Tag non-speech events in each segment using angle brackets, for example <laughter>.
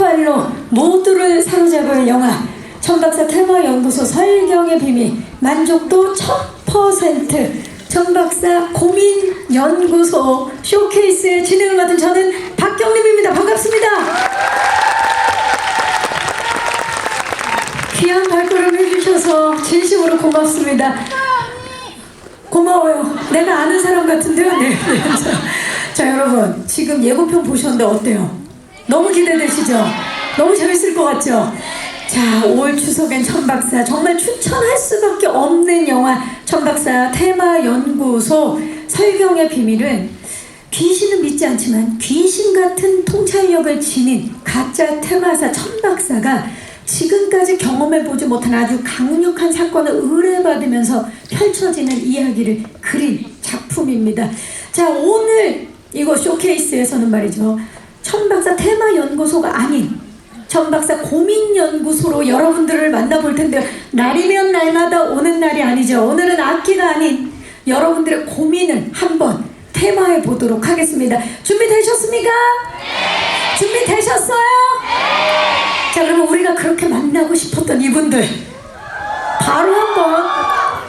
폭발로 모두를 사로잡을 영화 천박사 테마 연구소 설경의 비밀 만족도 1000% 천박사 고민 연구소 쇼케이스의 진행을 맡은 저는 박경림입니다. 반갑습니다. 귀한 발걸음 해주셔서 진심으로 고맙습니다. 고마워요. 내가 아는 사람 같은데요. 네. <laughs> 자, 자, 여러분 지금 예고편 보셨는데 어때요? 너무 기대되시죠? 너무 재밌을 것 같죠? 자, 올 추석엔 천박사 정말 추천할 수밖에 없는 영화 천박사 테마 연구소 설경의 비밀은 귀신은 믿지 않지만 귀신 같은 통찰력을 지닌 가짜 테마사 천박사가 지금까지 경험해보지 못한 아주 강력한 사건을 의뢰받으면서 펼쳐지는 이야기를 그린 작품입니다. 자, 오늘 이거 쇼케이스에서는 말이죠. 천박사 테마 연구소가 아닌 천박사 고민 연구소로 여러분들을 만나볼 텐데요. 날이면 날마다 오는 날이 아니죠. 오늘은 악기가 아닌 여러분들의 고민을 한번 테마해 보도록 하겠습니다. 준비되셨습니까? 준비되셨어요? 자, 그러면 우리가 그렇게 만나고 싶었던 이분들 바로 한번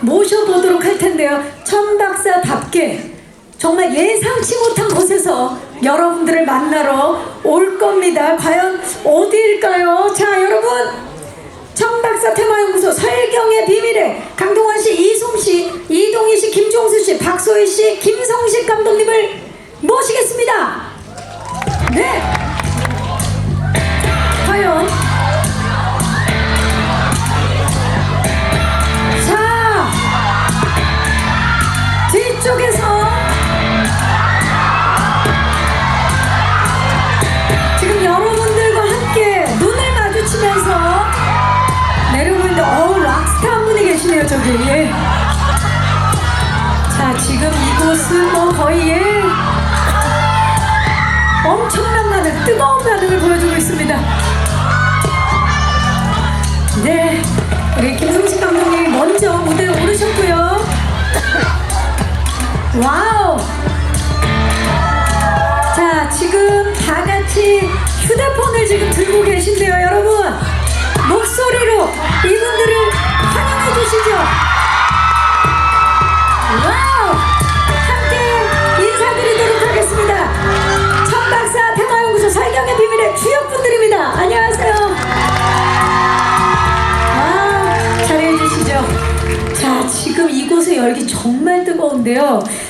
모셔보도록 할 텐데요. 천박사답게 정말 예상치 못한 곳에서 여러분들을 만나러 올 겁니다. 과연 어디일까요? 자, 여러분. 천박사 테마연구소 설경의 비밀에 강동원 씨, 이송 씨, 이동희 씨, 김종수 씨, 박소희 씨, 김성식 감독님을 모시겠습니다. 네. 과연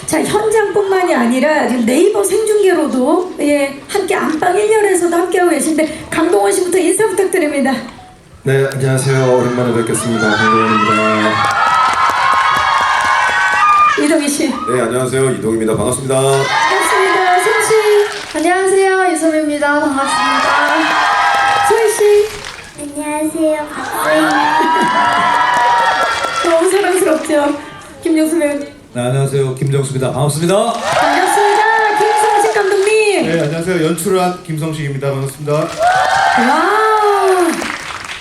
자, 현장뿐만이 아니라 지금 네이버 생중계로도 예, 함께 안방 1열에서도 함께하고 계신데 강동원 씨부터 인사 부탁드립니다. 네, 안녕하세요. 오랜만에 뵙겠습니다. 강도원입니다. 이동희 씨. 네, 안녕하세요. 이동입니다. 반갑습니다. 반갑습니다. 송 씨. 안녕하세요 유소미입니다 반갑습니다 소희 씨. 안녕하세요 박소희입니다 너무 사랑스럽죠. 김영수 배우. 네, 안녕하세요. 김정수입니다. 반갑습니다. 반갑습니다. 김성식 감독님. 네, 안녕하세요. 연출한 김성식입니다. 반갑습니다. 와우.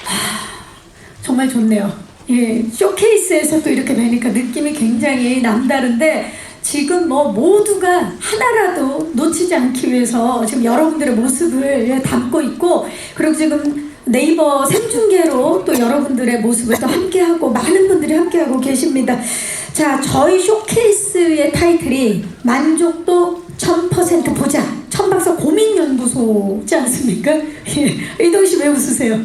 하, 정말 좋네요. 예, 쇼케이스에서 또 이렇게 뵈니까 느낌이 굉장히 남다른데 지금 뭐 모두가 하나라도 놓치지 않기 위해서 지금 여러분들의 모습을 예, 담고 있고 그리고 지금 네이버 생중계로 또 여러분들의 모습을 또 함께하고 많은 분들이 함께하고 계십니다. 자, 저희 쇼케이스의 타이틀이 만족도 1000% 보자. 천박사 고민연구소지 않습니까? 예, 이동 씨 왜 웃으세요?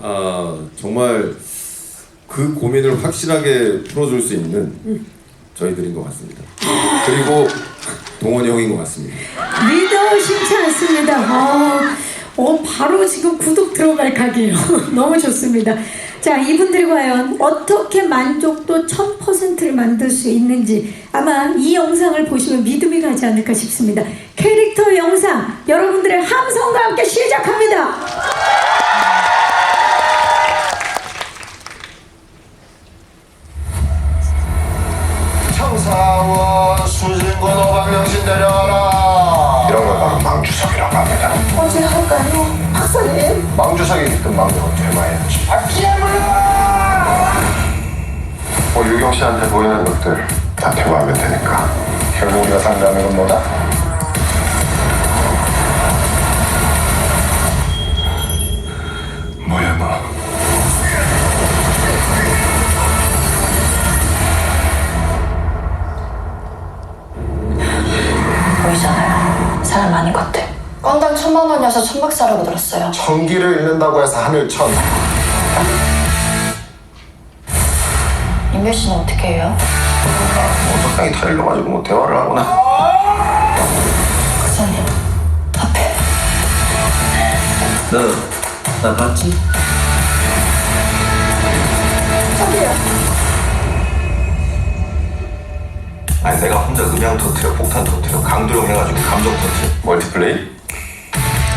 아, 정말 그 고민을 확실하게 풀어줄 수 있는 저희들인 것 같습니다. 그리고 동원이 형인 것 같습니다. 믿어 심치 않습니다. 어, 어, 바로 지금 구독 들어갈 각이에요. <laughs> 너무 좋습니다. 자, 이분들이 과연 어떻게 만족도 1000%를 만들 수 있는지 아마 이 영상을 보시면 믿음이 가지 않을까 싶습니다. 캐릭터 영상 여러분들의 함성과 함께 시작합니다. 청사원 수진군 오방명신 내려와라 이런 걸 바로 망주석이라고 합니다 할까요? 박사님. 망주석이 있든 망주석 대마해야지 뭐 유경 씨한테 보이는 것들 다 대마하면 되니까 결국 우리가 상담하는 건 뭐다? 저 천박사라고 들었어요. 천기를 잃는다고 해서 하늘천. 임별 씨는 어떻게 해요? 뭐 적당히 다 잃어가지고 뭐 대화를 하거나. 박사님, 앞에. 너, 나 봤지? 아니 내가 혼자 음향 터트려, 폭탄 터트려, 강도령 해가지고 감정 터트려. 멀티플레이?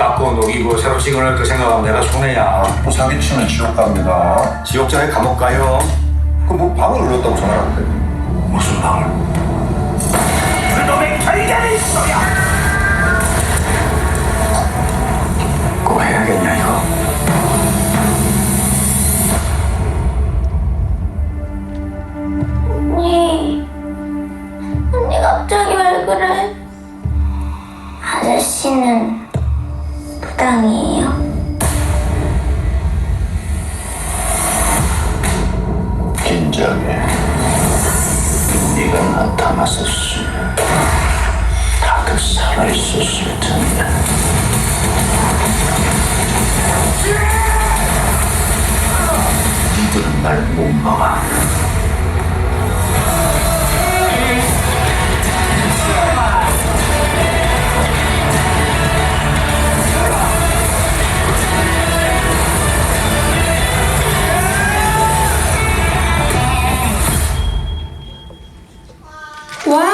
깎고 녹이고 새로 찍어낼 거 생각하면 내가 손해야. 또 사기 치면 지옥 갑니다. 지옥장에 감옥 가요. 그럼 뭐 방을 눌렀다고 전화하는데? 무슨 방을? 그놈의 결계는 있어야. 와우! <laughs>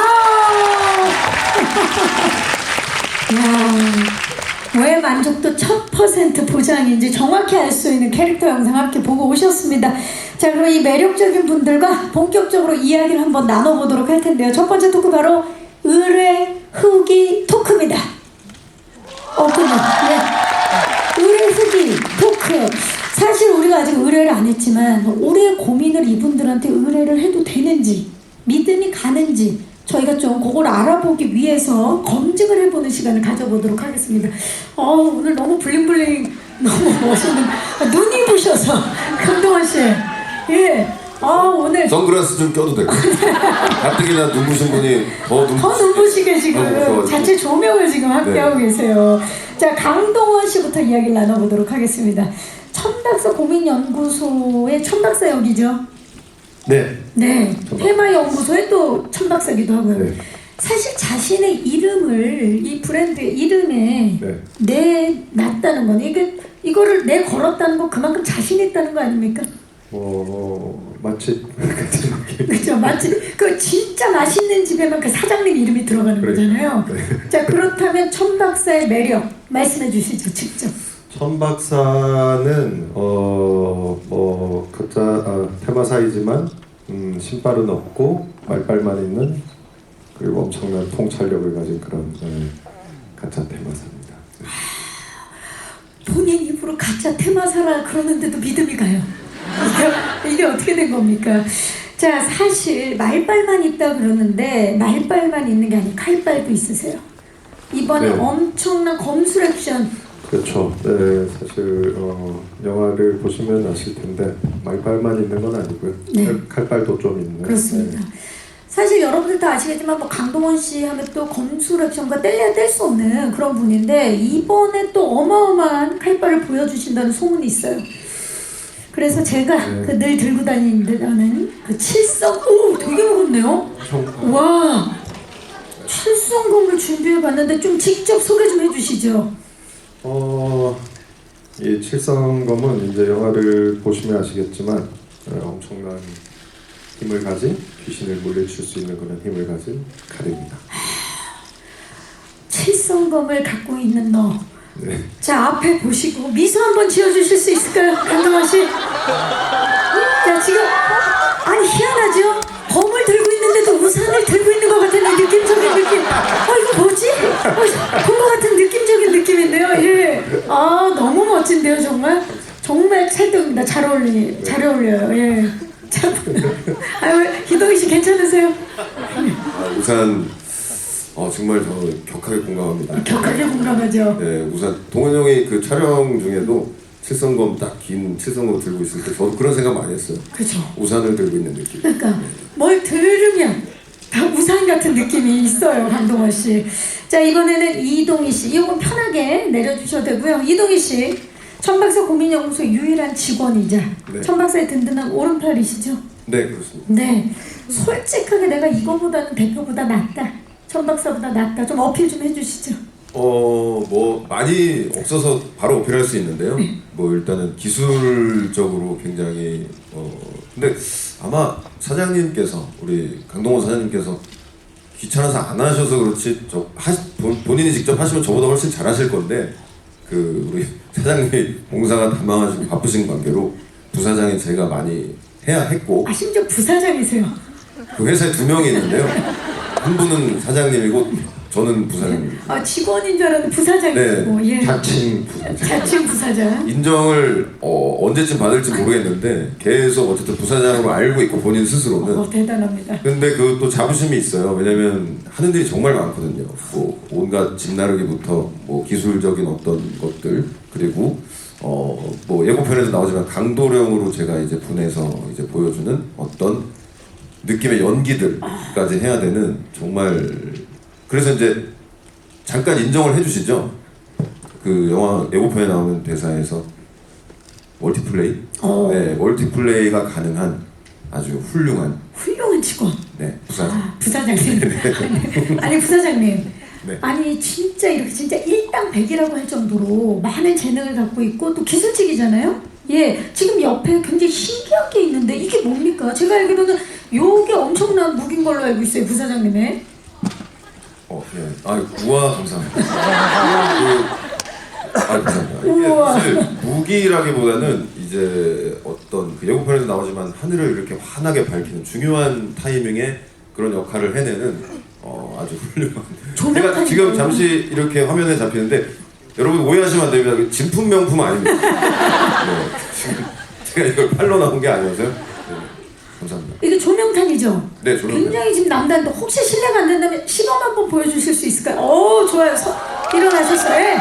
야, 왜 만족도 1000% 보장인지 정확히 알 수 있는 캐릭터 영상 함께 보고 오셨습니다. 자, 그럼 이 매력적인 분들과 본격적으로 이야기를 한번 나눠보도록 할 텐데요. 첫 번째 토크 바로 의뢰 후기 토크입니다. 없군요. 예. 의뢰 후기 토크. 사실 우리가 아직 의뢰를 안 했지만 우리의 고민을 이분들한테 의뢰를 해도 되는지 믿음이 가는지 저희가 좀 그걸 알아보기 위해서 검증을 해보는 시간을 가져보도록 하겠습니다. 어, 오늘 너무 블링블링 너무 멋있는 아, 눈이 부셔서 <laughs> 강동원 씨. 예. 아 오늘 선글라스 좀 껴도 될까? <laughs> 가뜩이나 눈부신 분이 더 눈. 더 눈부시게 지금 무서워가지고. 자체 조명을 지금 함께하고 계세요. 자, 강동원 씨부터 이야기를 나눠보도록 하겠습니다. 천박사 고민연구소의 천박사 역이죠. 네. 네. 테마 연구소의 또 천박사기도 하고요. 네. 사실 자신의 이름을 이 브랜드의 이름에 네. 내놨다는 건 이게 이거를 내 걸었다는 건 그만큼 자신 있다는 거 아닙니까? 어, 마치. 그죠 마치 그 진짜 맛있는 집에만 그 사장님 이름이 들어가는 그래. 거잖아요. 자 그렇다면 천박사의 매력 말씀해 주시죠 직접. 천 박사는 어뭐 각자 아, 테마사이지만 음, 신발은 없고 말빨만 있는 그리고 엄청난 통찰력을 가진 그런 네, 가짜 테마사입니다. 본인 입으로 가짜 테마사라 그러는데도 믿음이 가요. 이게, 이게 어떻게 된 겁니까? 자 사실 말빨만 있다 그러는데 말빨만 있는 게 아니고 칼빨도 있으세요. 이번에 네. 엄청난 검술 액션 그렇죠. 네, 사실 어, 영화를 보시면 아실 텐데 말빨만 있는 건 아니고요. 네. 칼- 칼빨도 좀 있는. 그렇습니다. 네. 사실 여러분들 다 아시겠지만 뭐 강동원 씨 하면 또 검술 액션과 뗄래야 뗄 수 없는 그런 분인데 이번에 또 어마어마한 칼발을 보여주신다는 소문이 있어요. 그래서 제가 네. 그늘 들고 다니는 그 칠성 오 되게 무겁네요. 형, 와 칠성검을 준비해 봤는데 좀 직접 소개 좀 해주시죠. 어, 이 칠성검은 이제 영화를 보시면 아시겠지만 어, 엄청난 힘을 가진 귀신을 물리칠 수 있는 그런 힘을 가진 칼입니다. 칠성검을 갖고 있는 너. 네. 자 앞에 보시고 미소 한번 지어주실 수 있을까요, 강동원 씨? 자 지금 아니 희한하죠? 검을 들고 있는데도 우산을 들고 있는 것 같은 이 느낌적인 느낌. 아 너무 멋진데요, 정말. 정말 찰떡입니다. 잘 어울리, 잘 어울려요. 예. 참. <laughs> 아유, 희동이 씨 괜찮으세요? 아, 우산 어, 정말 저 격하게 공감합니다. 격하게 공감하죠. 네, 우산 동원 형이 그 촬영 중에도 칠성검 딱 긴 칠성검 들고 있을 때 저도 그런 생각 많이 했어요. 그렇죠. 우산을 들고 있는 느낌. 그러니까 뭘 들으면 다 <laughs> 우산 같은 느낌이 있어요, 강동원 씨. 자 이번에는 이동희 씨, 이건 편하게 내려주셔도 되고요. 이동희 씨, 천박사 고민연구소 유일한 직원이자 네. 천박사의 든든한 오른팔이시죠. 네, 그렇습니다. 네, 솔직하게 내가 이거보다는 대표보다 낫다, 천박사보다 낫다, 좀 어필 좀 해주시죠. 어, 뭐 많이 없어서 바로 어필할 수 있는데요. 뭐 일단은 기술적으로 굉장히 어 근데 아마 사장님께서 우리 강동원 사장님께서 귀찮아서 안 하셔서 그렇지 저 하, 본, 본인이 직접 하시면 저보다 훨씬 잘하실 건데 그 우리 <laughs> 사장님이 봉사가 다망하시고 바쁘신 관계로 부사장이 제가 많이 해야 했고 아 심지어 부사장이세요. 그 회사에 두 명이 있는데요. 한 분은 사장님이고 저는 부사장입니다. 아 직원인 줄 알았는데 부사장이시고 네. 예. 자칭 부사장. 자칭 부사장. 인정을 어, 언제쯤 받을지 모르겠는데 계속 어쨌든 부사장으로 알고 있고 본인 스스로는 어 대단합니다. 근데 그또 자부심이 있어요 왜냐면 하는 일이 정말 많거든요 뭐 온갖 집 나르기부터 뭐 기술적인 어떤 것들 그리고 어 뭐 예고편에도 나오지만 강도령으로 제가 이제 분해서 이제 보여주는 어떤 느낌의 연기들까지 해야 되는 정말 그래서 이제 잠깐 인정을 해주시죠 그 영화 예고편에 나오는 대사에서 멀티플레이 어. 네 멀티플레이가 가능한 아주 훌륭한 훌륭한 직원. 네 부사장 아, 부사장님. <laughs> 아니 부사장님. 네. 아니 진짜 이렇게 진짜 일당백이라고 할 정도로 많은 재능을 갖고 있고 또 기술직이잖아요. 예, 지금 옆에 굉장히 신기한 게 있는데 이게 뭡니까? 제가 알기로는 요게 엄청난 무기인 걸로 알고 있어요, 부사장님의. 어, 예. 아, 우와, 감사합니다. 그, 아, 감사합니다. 이게. 사실 무기라기보다는 이제 어떤 그 예고편에도 나오지만 하늘을 이렇게 환하게 밝히는 중요한 타이밍에 그런 역할을 해내는 어, 아주 훌륭한. 제가 지금. 잠시 이렇게 화면에 잡히는데 여러분 오해하시면 안 됩니다. 그 진품 명품 아닙니다. 네, 제가 이걸 팔로 나온 게 아니어서요. 네, 감사합니다. 이게 조명탄이죠. 네, 조명탄. 굉장히 지금 남다른데 혹시 실례가 안 된다면 시범 한번 보여주실 수 있을까요? 오 좋아요. 서, 일어나셨어요. 예.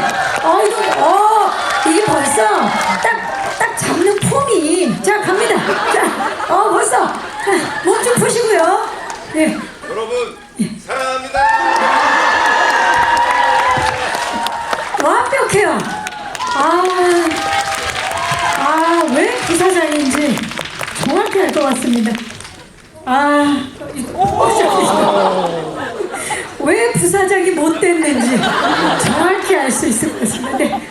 어 이거 어 이게 벌써 딱 딱 잡는 폼이 자 갑니다. 자 어 벌써 몸 좀 푸시고요. 예. 여러분 사랑합니다. 완벽해요. 아, 아, 왜 부사장인지 것 같습니다. 아, 어, 왜 부사장이 못 됐는지 정확히 알 수 있을 것 같습니다. 네.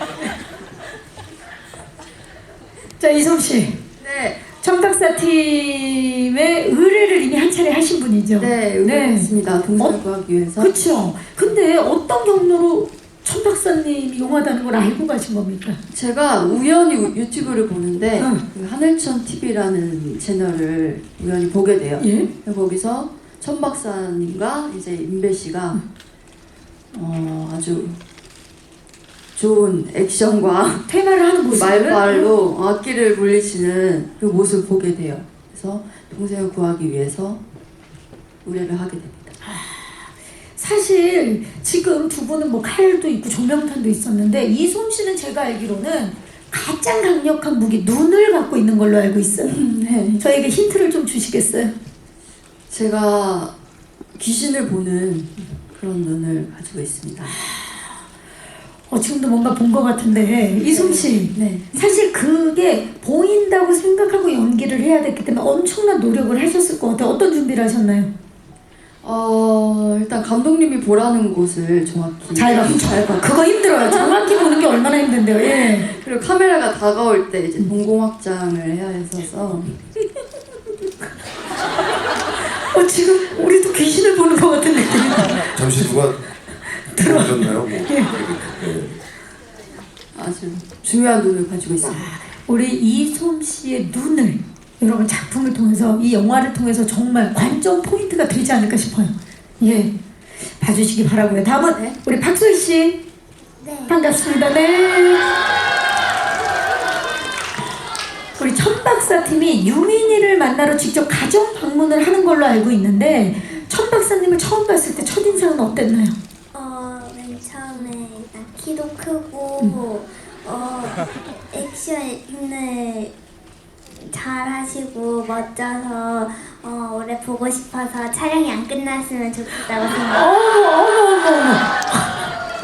자, 이솜 씨. 네, 청박사 팀의 의뢰를 이미 한 차례 하신 분이죠. 네, 의뢰했습니다. 동생을 어? 구하기 위해서. 그렇죠. 근데 어떤 경로로 천 박사님이 용하다는 걸 알고 가신 겁니까? 제가 우연히 우- 유튜브를 보는데 응. 그 하늘천 TV라는 채널을 우연히 보게 돼요. 예. 거기서 천 박사님과 이제 임배 씨가 어, 아주 좋은 액션과 테마를 하는 모습을 말발로 악기를 물리치는 그 모습을 보게 돼요. 그래서 동생을 구하기 위해서 의뢰를 하게 됩니다. 사실 지금 두 분은 뭐 칼도 있고 조명탄도 있었는데 이솜 씨는 제가 알기로는 가장 강력한 무기 눈을 갖고 있는 걸로 알고 있어요. 네. <laughs> 저에게 힌트를 좀 주시겠어요? 제가 귀신을 보는 그런 눈을 가지고 있습니다. 어, 지금도 뭔가 본 것 같은데 이솜 씨 네. 사실 그게 보인다고 생각하고 연기를 해야 됐기 때문에 엄청난 노력을 하셨을 것 같아요. 어떤 준비를 하셨나요? 어 일단 감독님이 보라는 곳을 정확히 잘 봐. 잘 봐. 그거 힘들어요. 정확히 <laughs> 보는 게 얼마나 힘든데요. 예. 그리고 카메라가 다가올 때 이제 동공 확장을 해야 했어서 어, 지금 우리도 귀신을 보는 것 같은 느낌. 잠시 누가 들어오셨나요? 뭐. 네. 아주 중요한 눈을 가지고 있습니다. 우리 이솜 씨의 눈을 여러분 작품을 통해서 이 영화를 통해서 정말 관점 포인트가 되지 않을까 싶어요. 예. 봐주시기 바라고요. 다음은 우리 박소희 씨 네. 반갑습니다. 네. 우리 천박사 팀이 유민이를 만나러 직접 가정 방문을 하는 걸로 알고 있는데 천박사님을 처음 봤을 때 첫 인상은 어땠나요? 어, 맨 처음에 키도 크고 어, 액션을 잘 하시고 멋져서 어, 오래 보고 싶어서 촬영이 안 끝났으면 좋겠다고 생각. 어머 어머 어머 어머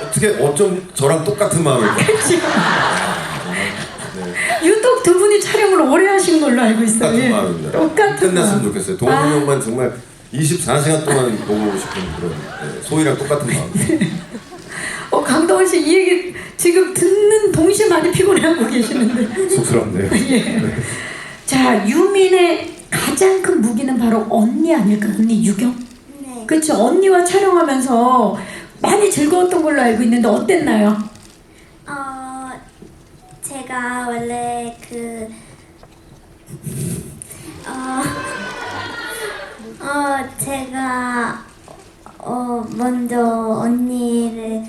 어떻게 어쩜 저랑 똑같은 마음을 유독 두 분이 촬영을 오래 하신 걸로 알고 있어요. 똑같은 예. 마음입니다. 똑같은 끝났으면 마음. 좋겠어요. 동훈이 아. 형만 정말 24시간 동안 보고 싶은 그런 네, 소희랑 똑같은 마음. 어 강동원 씨 이 얘기 지금 듣는 동시에 많이 피곤해하고 계시는데. <laughs> 쑥스럽네요. 예. 자 유민의 가장 큰 무기는 바로 언니 아닐까? 언니 유경. 네. 그렇죠. 언니와 촬영하면서 많이 즐거웠던 걸로 알고 있는데 어땠나요? 어, 제가 원래 그, 어, 어, 제가, 어, 먼저 언니를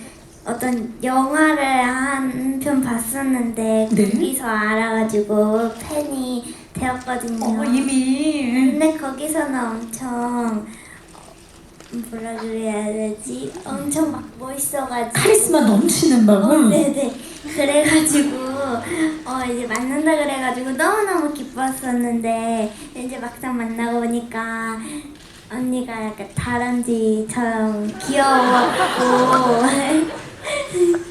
어떤 영화를 한 편 봤었는데, 네. 거기서 알아가지고 팬이 되었거든요. 어 이미 근데 거기서는 엄청, 어, 뭐라 그래야 되지? 엄청 막 멋있어가지고. 카리스마 넘치는 어. 네네. 그래가지고 어 이제 만난다 그래가지고 너무 너무 기뻤었는데 이제 막상 만나고 보니까 언니가 약간 다람쥐처럼 귀여웠고 <laughs>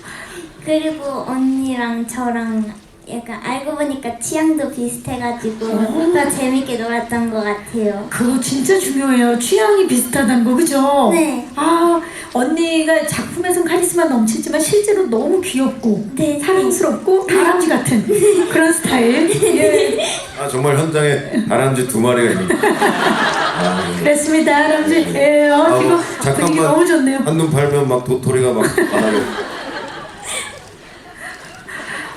그리고 언니랑 저랑 약간 알고 보니까 취향도 비슷해가지고 더 재밌게 놀았던 것 같아요. 그거 진짜 중요해요. 취향이 비슷하다는 거 그죠? 네. 아 언니가 작품에선 카리스마 넘치지만 실제로 너무 귀엽고 네. 사랑스럽고 다람쥐 같은 그런 스타일. 예. 아 정말 현장에 다람쥐 두 마리가 있는. 아, 네. 그랬습니다, 다람쥐. 예, 어, 아, 지금 뭐, 분위기 너무 좋네요. 한눈 팔면 막 도토리가 막 바닥에.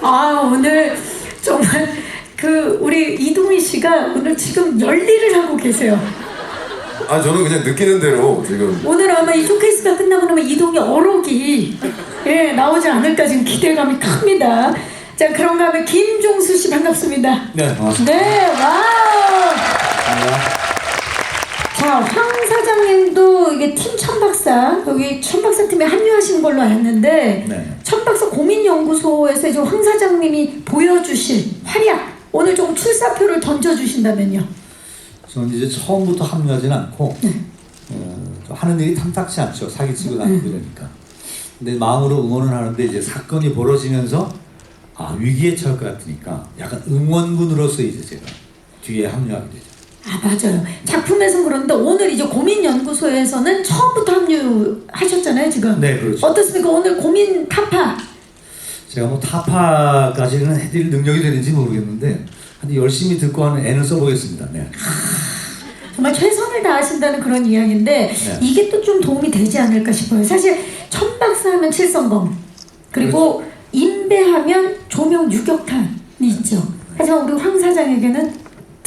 아 오늘 정말 그 우리 이동희 씨가 오늘 지금 열일을 하고 계세요. 아 저는 그냥 느끼는 대로 지금 오늘 아마 이 쇼케이스가 끝나고 나면 이동희 어록이 예 나오지 않을까 지금 기대감이 큽니다. 자 그런가 하면 김종수 씨 반갑습니다. 네, 반갑습니다. 네, 와우. 자, 황 사장님도 이게 팀 천박사 여기 천박사 팀에 합류하신 걸로 알았는데 네. 천박사 고민연구소에서 이제 황 사장님이 보여주실 활약 오늘 좀 출사표를 던져주신다면요. 저는 이제 처음부터 합류하진 않고 어, 좀 하는 일이 탐탁치 않죠. 사기치고 다니고 이러니까. 근데 마음으로 응원을 하는데 이제 사건이 벌어지면서 아 위기에 처할 것 같으니까 약간 응원군으로서 이제 제가 뒤에 합류하게 되죠. 아 맞아요. 작품에서는 그런데 오늘 이제 고민연구소에서는 처음부터 합류하셨잖아요 지금. 네, 그렇죠. 어떻습니까? 오늘 고민 타파. 제가 뭐 타파까지는 해드릴 능력이 되는지 모르겠는데 하여튼 열심히 듣고 하는 애는 써보겠습니다. 네. 정말 최선을 다하신다는 그런 이야기인데 네. 이게 또 좀 도움이 되지 않을까 싶어요. 사실 천박사 하면 칠성검 그리고 그렇죠. 임배하면 조명 유격탄이 있죠. 하지만 우리 황 사장에게는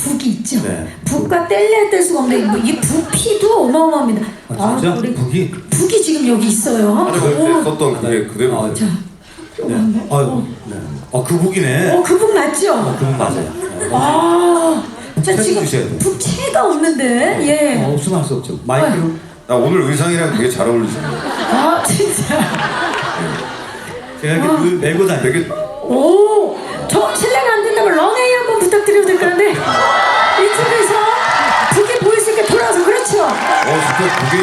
북이 있죠. 네. 북과 뗄래야 뗄 수가 없는데 뭐이 부피도 어마어마합니다. 아, 진짜? 우리 북이? 북이 지금 여기 있어요. 하루 그때 오, 썼던 그게 그대로. 아, 자, 네. 아유, 네. 어, 그 북이네. 어, 그 북 맞죠? 어, 그북 맞아요. 아, 자책 지금 주셔야 돼요. 북채가 없는데, 예. 어, 없으면 할 수 없죠. 마이크로. 나 오늘 의상이랑 되게 잘 어울리시네요. 아, 진짜. 제가 이렇게 늘 메고 다니고. 되게 오, 저 실례가 안 된다면 런웨이 한번 부탁드려도 될까요? 이쪽에서 북이 보일 수 있게 돌아서 그렇죠. 어 진짜 되게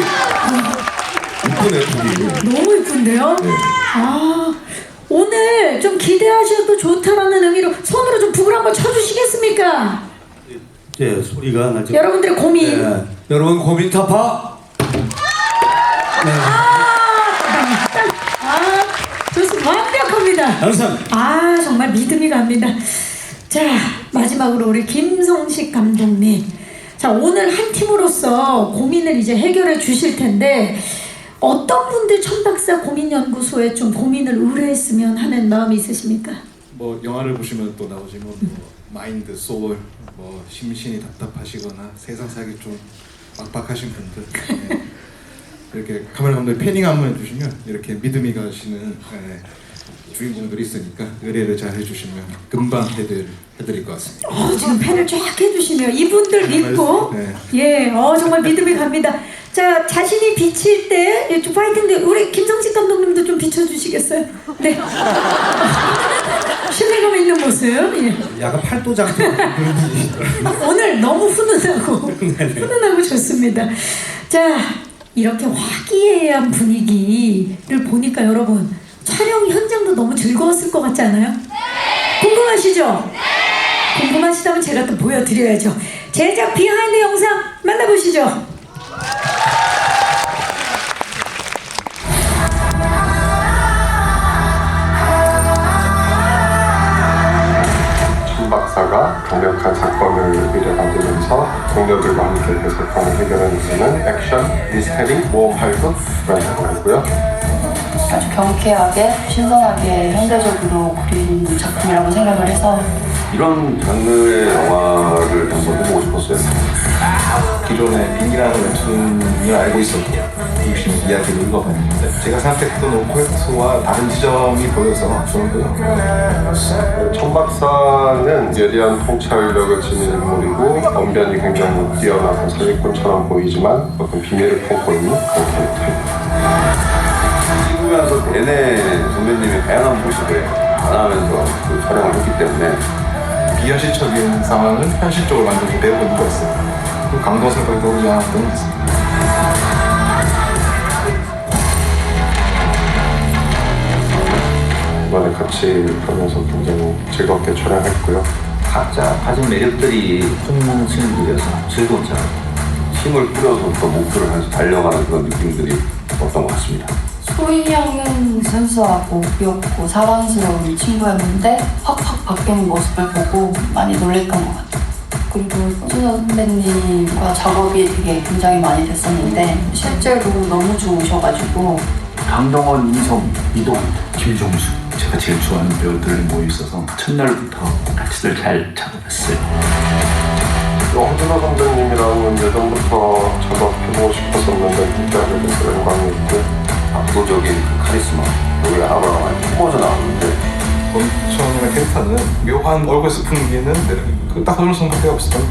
이쁘네 되게. 너무 이쁜데요? 아, 오늘 좀 기대하셔도 좋다라는 의미로 손으로 좀 북을 한번 쳐주시겠습니까? 예, 소리가 나죠. 여러분들의 고민. 예, 여러분 고민 타파. 네, 아, 좋습니다. 완벽합니다. 아 정말 믿음이 갑니다. 자 마지막으로 우리 김성식 감독님. 자 오늘 한 팀으로서 고민을 이제 해결해 주실 텐데 어떤 분들 천박사 고민연구소에 좀 고민을 의뢰했으면 하는 마음이 있으십니까? 뭐 영화를 보시면 또 나오지만 뭐 마인드, 소울, 뭐 심신이 답답하시거나 세상 살기 좀 막박하신 분들 네. <laughs> 이렇게 카메라 감독이 패닝 한번 해주시면 이렇게 믿음이 가시는 예, 주인공들이 있으니까 의뢰를 잘 해주시면 금방 해드릴, 해드릴 것 같습니다. 어, 지금 펜을 쫙 해주시며 이분들 믿고 네. 예, 어 정말 믿음이 갑니다. 자 자신이 비칠 때 예, 좀 파이팅데 우리 김성식 감독님도 좀 비춰주시겠어요? 네. <laughs> 신뢰감 있는 모습. 예. 약간 팔도장 분이 오늘 너무 훈훈하고 <laughs> 훈훈하고 좋습니다. 자 이렇게 화기애애한 분위기를 보니까 여러분 촬영 현장도 너무 즐거웠을 것 같지 않아요? 궁금하시죠? 궁금하시다면 제가 또 보여드려야죠. 제작 비하인드 영상 만나보시죠. 신 박사가 강력한 사건을 의뢰받으면서 동료들과 함께 그 사건을 해결해내는 액션, 미스테리, 모험 활동 그런 거고요. 아주 경쾌하게 신선하게 현대적으로 그린 작품이라고 생각을 해서 이런 장르의 영화를 한번 해보고 싶었어요. 기존의 빙이라는 웹툰을 알고 있었고 열심히 이야기를 읽어봤는데 제가 생각했던 오코엑스와 다른 지점이 보여서 좋았고요. 천 박사는 예리한 통찰력을 지닌 인물이고 언변이 굉장히 뛰어나서 사기꾼처럼 보이지만 어떤 비밀을 품고 있는 그런 캐릭터입니다. 찍으면서 내내 선배님이 다양한 모습을 변하면서 그 촬영을 했기 때문에 비현실적인 상황을 현실적으로 만들고 배우고 있는 거였어요. 그 강도스럽게 배우지 않았던 것 같습니다. 이번에 같이 하면서 굉장히 즐겁게 촬영했고요. 각자 가진 매력들이 흠있는 친구들이어서 즐거운 작업. 힘을 뿌려서 또 목표를 향해서 달려가는 그런 느낌들이 있었던 것 같습니다. 소희 형은 순수하고 귀엽고 사랑스러운 친구였는데 확확 바뀌는 모습을 보고 많이 놀랬던 것 같아요. 그리고 손준호 선배님과 작업이 되게 굉장히 많이 됐었는데 실제로 너무 좋으셔가지고 강동원, 이성, 이동, 김종수. 제가 제일 좋아하는 배우들이 모여 있어서 첫날부터 같이들 잘 작업했어요. 홍준호 선배님이랑은 예전부터 작업해보고 싶었었는데 진짜 하게 돼서 영광이었고 압도적인 그 카리스마. 여기 아바가 많이 뿜어져 나오는데 범천이라는 캐릭터는 묘한 얼굴에서 풍기는 매력이 그딱 그런 생각밖에 없어요.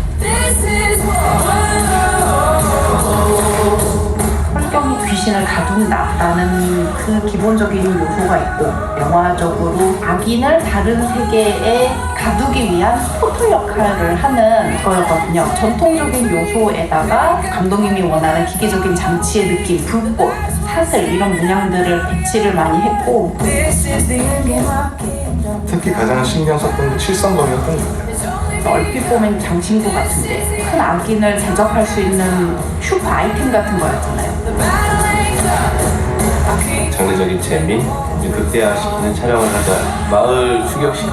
환경이 귀신을 가둔다라는 그 기본적인 요소가 있고 영화적으로 악인을 다른 세계에 가두기 위한 포털 역할을 하는 거였거든요. 전통적인 요소에다가 감독님이 원하는 기계적인 장치의 느낌, 불꽃, 사슬 이런 문양들을 배치를 많이 했고 특히 가장 신경 썼던 게 칠성검이었던 것 같아요. 얼핏 보면 장신구 같은데 큰 악인을 대적할 수 있는 슈퍼 아이템 같은 거였잖아요. 장르적인 재미, 극대화시키는 촬영을 하자. 마을 추격식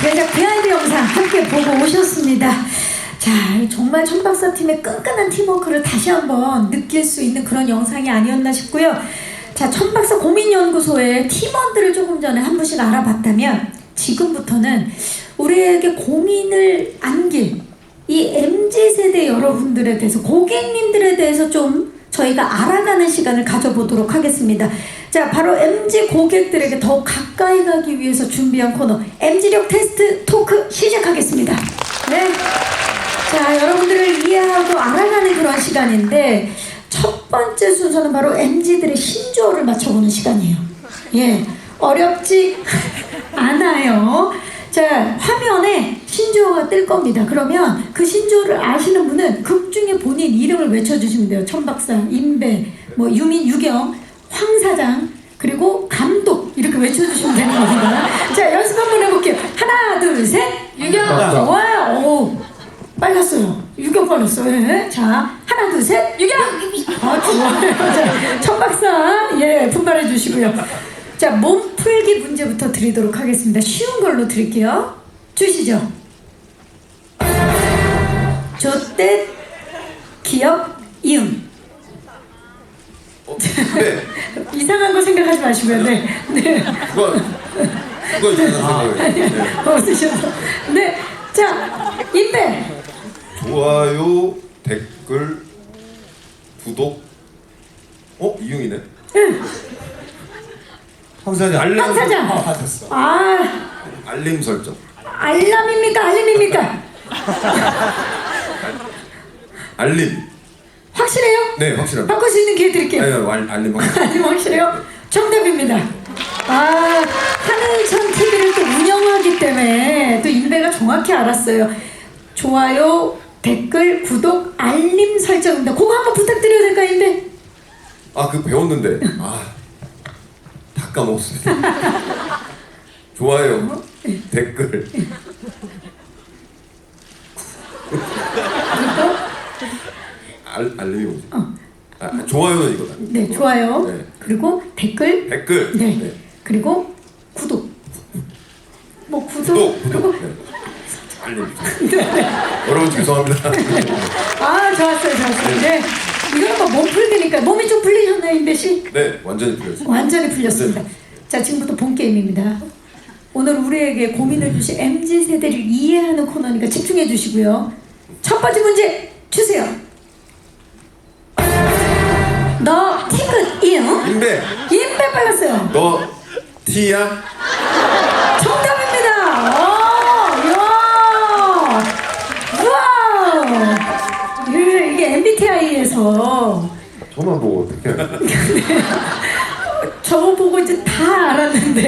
제작 비하인드 영상 함께 보고 오셨습니다. 자, 정말 천 박사 팀의 끈끈한 팀워크를 다시 한번 느낄 수 있는 그런 영상이 아니었나 싶고요. 자, 천 박사 고민연구소의 팀원들을 조금 전에 한 분씩 알아봤다면 지금부터는 우리에게 고민을 안길 이 MZ 세대 여러분들에 대해서 고객님들에 대해서 좀 저희가 알아가는 시간을 가져보도록 하겠습니다. 자, 바로 MZ 고객들에게 더 가까이 가기 위해서 준비한 코너 MZ력 테스트 토크 시작하겠습니다. 네. 자, 여러분들을 이해하고 알아가는 그런 시간인데 첫 번째 순서는 바로 MZ들의 신조어를 맞춰보는 시간이에요. 예. 어렵지 <laughs> 않아요. 자, 화면에 신조어가 뜰 겁니다. 그러면 그 신조어를 아시는 분은 극 중에 본인 이름을 외쳐주시면 돼요. 천박사, 임배, 뭐 유민, 유경, 황 사장, 그리고 감독 이렇게 외쳐주시면 되는 겁니다. 자, 연습 한번 해볼게요. 하나, 둘, 셋. 유경. 좋아요. 오, 빨랐어요. 유경 빨랐어요. 예. 자, 하나, 둘, 셋. 유경. 아, 좋아요. 자, 천박사, 예, 분발해 주시고요. 자, 몸풀기 문제부터 드리도록 하겠습니다. 쉬운 걸로 드릴게요. 주시죠. 조때 기억 이음. 네. <laughs> 이상한 거 생각하지 마시고요. 네. 네. 그거 그거 이상한 생각이에요. 네. 없으셔서. 네. 자, 임배. 좋아요, 댓글, 구독. 어 이용이네. 황 사장. 알람 황 사장. 아, 맞았어. 아, 알림 설정. 알람입니까? 알림입니까? <laughs> 알림. 확실해요? 네 확실합니다. 바꿀 수 있는 기회 드릴게요. 네, 알, 알림 확실. <laughs> 아니 확실해요? 정답입니다. 아 하늘천 TV를 또 운영하기 때문에 또 인배가 정확히 알았어요. 좋아요, 댓글, 구독, 알림 설정입니다. 그거 한번 부탁드려도 될까요, 인배? 아그 배웠는데 아 다 까먹었습니다. <laughs> 좋아요, 댓글. 알 알림이 뭐지? 아, 좋아요는 이거다. 네, 좋아요. 네. 그리고 댓글, 댓글. 네. 그리고 구독. 뭐 구독, 구독, 그리고 구독. 네. 알림. <laughs> 여러분 죄송합니다. <laughs> 아 좋았어요, 좋았어요. 네, 이거는 뭐몸 풀기니까 몸이 좀 풀리셨나요, 인배 씨? 네, 완전히 풀렸습니다. 완전히 풀렸습니다. 자, 지금부터 본 게임입니다. 오늘 우리에게 고민을 주신 MZ 세대를 이해하는 코너니까 집중해 주시고요. 첫 번째 문제 주세요. 너 티끝 이응? 인배, 인배 빨랐어요. 너 T야? 정답입니다. 오, 이야, 우와, 이게, 이게 MBTI에서 저만 보고 어떻게? <laughs> 저거 보고 이제 다 알았는데.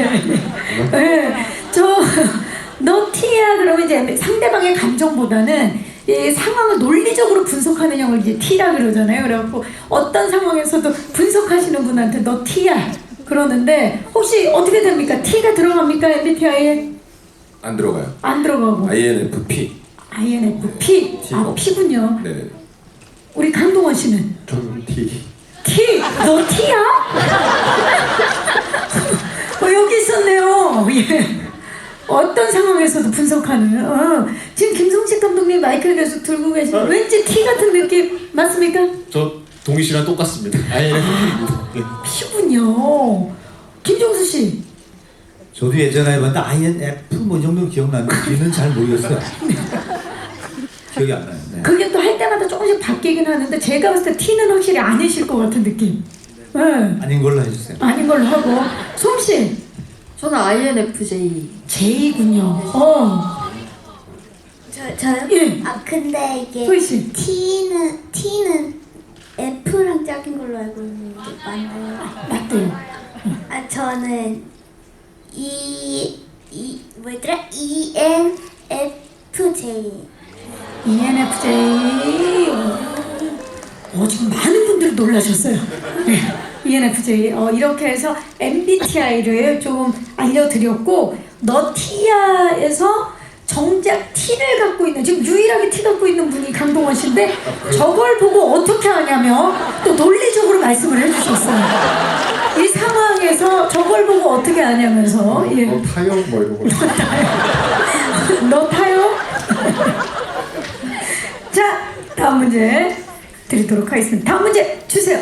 네, 저너 T야 그러면 이제 상대방의 감정보다는 이 상황을 논리적으로 분석하는 형을 이제 T라 그러잖아요. 그래갖고 어떤 상황에서도 분석하시는 분한테 너 T야 그러는데 혹시 어떻게 됩니까? T가 들어갑니까 MBTI에? 안 들어가요. 안 들어가고 INFP. INFP T 아 없- P군요. 네. 우리 강동원 씨는 저는 T. T 너 T야? <laughs> 어, 여기 있었네요. 예. 어떤 상황에서도 분석하는. 어. 지금 김성식 감독님 마이크를 계속 들고 계시는 왠지 T 같은 느낌 맞습니까? 저 동희 씨랑 똑같습니다. INFP입니다. P군요. 김종수 씨. 저도 예전에 해봤는데 INF 뭐이 정도 기억나는데 D는 잘 모르겠어요. <laughs> 기억이 안 나요. 네. 그게 또 할 때마다 조금씩 바뀌긴 하는데 제가 봤을 때 T는 확실히 아니실 것 같은 느낌. 예. 아닌 걸로 해주세요. 아닌 걸로 하고. 솜 씨. 저는 INFJ. J군요. 어. 저 저요? 예. 아 근데 이게 소희 씨. T는 T는 F랑 짝인 걸로 알고 있는데 맞나요? 맞대요. 아 저는 E E 뭐였더라? E N F J. ENFJ. 어, 지금 많은 분들이 놀라셨어요. 네. ENFJ. 어, 이렇게 해서 MBTI를 좀 알려드렸고, 너 T야에서 정작 T를 갖고 있는, 지금 유일하게 T 갖고 있는 분이 강동원 씨인데, 저걸 보고 어떻게 하냐며 또 논리적으로 말씀을 해주셨어요. 이 상황에서 저걸 보고 어떻게 하냐면서, 예. 어, 타협 뭐 이런 거. 너 타요? <laughs> <laughs> 자, 다음 문제 드리도록 하겠습니다. 다음 문제 주세요.